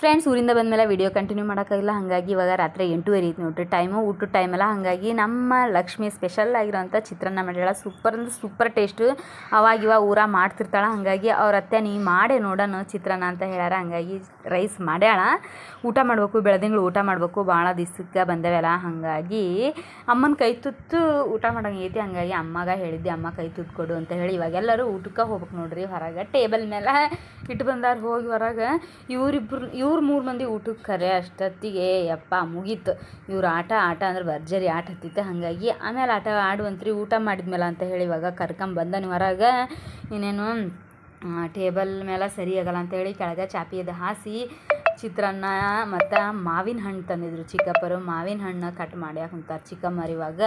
Friends ಊರಿಂದ ಬಂದಮೇಲೆ video continue ಮಾಡೋಕ್ಕಾಗಿಲ್ಲ. ಹಾಗಾಗಿ ಇವಾಗ ರಾತ್ರಿ ಎಂಟೂವರೆ ಐತಿ ನೋಡ್ರಿ. ಟೈಮು ಊಟದ ಟೈಮೆಲ್ಲ ಹಾಗಾಗಿ ನಮ್ಮ ಲಕ್ಷ್ಮಿ ಸ್ಪೆಷಲ್ ಆಗಿರೋಂಥ ಚಿತ್ರಾನ್ನ ಮಾಡ್ಯಾಳ ಸೂಪರ್ ಅಂದ್ರೆ ಸೂಪರ್ ಟೇಸ್ಟು ಅವಾಗ ಇವಾಗ ಊರ ಮಾಡ್ತಿರ್ತಾಳೆ. ಹಾಗಾಗಿ ಅವ್ರ ಅತ್ತೆ, ನೀ ಮಾಡೇ ನೋಡೋಣ ಚಿತ್ರಾನ್ನ ಅಂತ ಹೇಳ್ಯಾರ. ಹಾಗಾಗಿ ರೈಸ್ ಮಾಡ್ಯಾಳ. ಊಟ ಮಾಡಬೇಕು ಬೆಳೆದಿಂಗಳು ಊಟ ಮಾಡಬೇಕು. ಭಾಳ ದಿವ್ಸಕ್ಕೆ ಬಂದವೆಲ್ಲ. ಹಾಗಾಗಿ ಅಮ್ಮನ ಕೈ ತುತ್ತು ಊಟ ಮಾಡೋಂಗೈತಿ ಹಾಗಾಗಿ ಅಮ್ಮಗ ಹೇಳಿದ್ದೆ, ಅಮ್ಮ ಕೈ ತುತ್ತು ಕೊಡು ಅಂತ ಹೇಳಿ ಇವಾಗ ಎಲ್ಲರೂ ಊಟಕ್ಕೆ ಹೋಗ್ಬೇಕು ನೋಡ್ರಿ. ಹೊರಗೆ ಟೇಬಲ್ ಮೇಲೆ ಇಟ್ಟು ಬಂದಾರ ಹೋಗಿ ಹೊರಗೆ. ಇವರಿಬ್ರು, ಇವ್ರು ಮೂರು ಮಂದಿ ಊಟಕ್ಕೆ ಕರೆ ಅಷ್ಟೊತ್ತಿಗೆ, ಯಪ್ಪ ಮುಗೀತು. ಇವ್ರು ಆಟ ಆಟ ಅಂದ್ರೆ ಭರ್ಜರಿ ಆಟ ಹತ್ತಿತ್ತು. ಹಾಗಾಗಿ ಆಮೇಲೆ ಆಟ ಆಡುವಂತ್ರಿ ಊಟ ಮಾಡಿದ್ಮೇಲೆ ಅಂತ ಹೇಳಿ ಇವಾಗ ಕರ್ಕೊಂಬಂದನು ಹೊರಗೆ ಇನ್ನೇನು ಟೇಬಲ್ ಮೇಲೆ ಸರಿ ಆಗಲ್ಲ ಅಂತೇಳಿ ಕೆಳಗೆ ಚಾಪಿಯದು ಹಾಸಿ ಚಿತ್ರಾನ್ನ ಮತ್ತು ಮಾವಿನ ಹಣ್ಣು ತಂದಿದ್ರು ಚಿಕ್ಕಪ್ಪರು. ಮಾವಿನ ಹಣ್ಣು ಕಟ್ ಮಾಡಿ ಕುಂತಾರೆ ಚಿಕ್ಕಮ್ಮರು ಇವಾಗ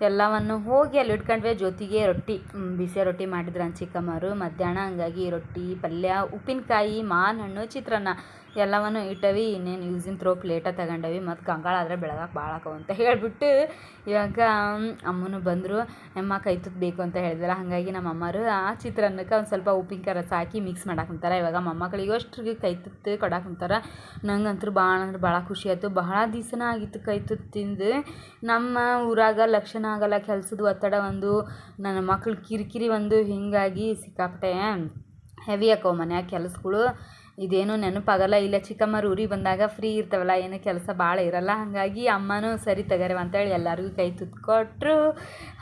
ಎಲ್ಲವನ್ನು ಹೋಗಿ ಅಲ್ಲಿ ಇಟ್ಕೊಂಡ್ವಿ ಜೊತೆಗೆ ರೊಟ್ಟಿ ಬಿಸಿ ರೊಟ್ಟಿ ಮಾಡಿದ್ರು ನನ್ನ ಚಿಕ್ಕಮ್ಮರು ಮಧ್ಯಾಹ್ನ ಹಂಗಾಗಿ ರೊಟ್ಟಿ, ಪಲ್ಯ, ಉಪ್ಪಿನಕಾಯಿ ಮಾವಿನ ಹಣ್ಣು ಚಿತ್ರಾನ್ನ ಎಲ್ಲವನ್ನು ಇಟ್ಟವಿ. ಇನ್ನೇನು ಯೂಸಿನ ಥ್ರೋ ಪ್ಲೇಟ ತಗೊಂಡವಿ. ಮತ್ತು ಕಂಗಾಳ ಆದರೆ ಬೆಳಗಕ್ಕೆ ಭಾಳ ಅಂತ ಹೇಳಿಬಿಟ್ಟು ಇವಾಗ ಅಮ್ಮನೂ ಬಂದರು. ಅಮ್ಮ, ಕೈ ತುತ್ತು ಬೇಕು ಅಂತ ಹೇಳಿದಾರೆ ಹಾಗಾಗಿ ನಮ್ಮ ಅಮ್ಮರು, ಆ, ಚಿತ್ರಾನ್ನಕ್ಕೆ ಒಂದು ಸ್ವಲ್ಪ ಉಪ್ಪಿನಕಾಯಿ ರಸ ಹಾಕಿ ಮಿಕ್ಸ್ ಮಾಡಾಕುಂತಾರೆ ಇವಾಗ ಮೊಮ್ಮಕ್ಕಳಿಗೆ ಅಷ್ಟ್ರಿಗೆ ಕೈ ತುತ್ತು ಕೊಡಾಕುಂತಾರ ನಂಗಂತೂ ಭಾಳ ಅಂದ್ರೆ ಭಾಳ ಖುಷಿ ಆಯಿತು. ಬಹಳ ದಿವಸನ ಆಗಿತ್ತು ಕೈ ತುತ್ತು ತಿಂದು. ನಮ್ಮ ಊರಾಗ ಲಕ್ಷಣ ಆಗಲ್ಲ ಕೆಲಸದ ಒತ್ತಡ ಒಂದು, ನನ್ನ ಮಕ್ಳು ಕಿರಿಕಿರಿ ಒಂದು, ಹೀಗಾಗಿ ಸಿಕ್ಕಾಪಟ್ಟೆ ಹೆವಿ ಆಕವು ಮನ್ಯಾಗ ಕೆಲಸಗಳು. ಇದೇನು ನೆನಪಾಗಲ್ಲ, ಇಲ್ಲ ಚಿಕ್ಕಮ್ಮರು ಊರಿಗೆ ಬಂದಾಗ ಫ್ರೀ ಇರ್ತಾವಲ್ಲ, ಏನು ಕೆಲಸ ಭಾಳ ಇರಲ್ಲ. ಹಾಗಾಗಿ ಅಮ್ಮನೂ ಸರಿ ತಗರವ ಅಂತೇಳಿ ಎಲ್ಲರಿಗೂ ಕೈ ಕೊಟ್ಟರು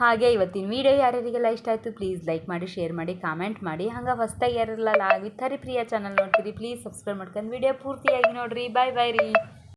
ಹಾಗೆ ಇವತ್ತಿನ ವೀಡಿಯೋ ಯಾರ್ಯಾರಿಗೆಲ್ಲ ಇಷ್ಟ ಆಯಿತು ಪ್ಲೀಸ್ ಲೈಕ್ ಮಾಡಿ ಶೇರ್ ಮಾಡಿ ಕಾಮೆಂಟ್ ಮಾಡಿ. ಹಂಗೆ ಹೊಸ್ದಾಗಿ ಯಾರೆಲ್ಲ ವಿತ್ ಹರಿಪ್ರಿಯ ಚಾನಲ್ ನೋಡ್ತೀರಿ ಪ್ಲೀಸ್ ಸಬ್ಸ್ಕ್ರೈಬ್ ಮಾಡ್ಕೊಂಡು ವೀಡಿಯೋ ಪೂರ್ತಿಯಾಗಿ ನೋಡಿರಿ. ಬಾಯ್ ಬಾಯ್ ರೀ.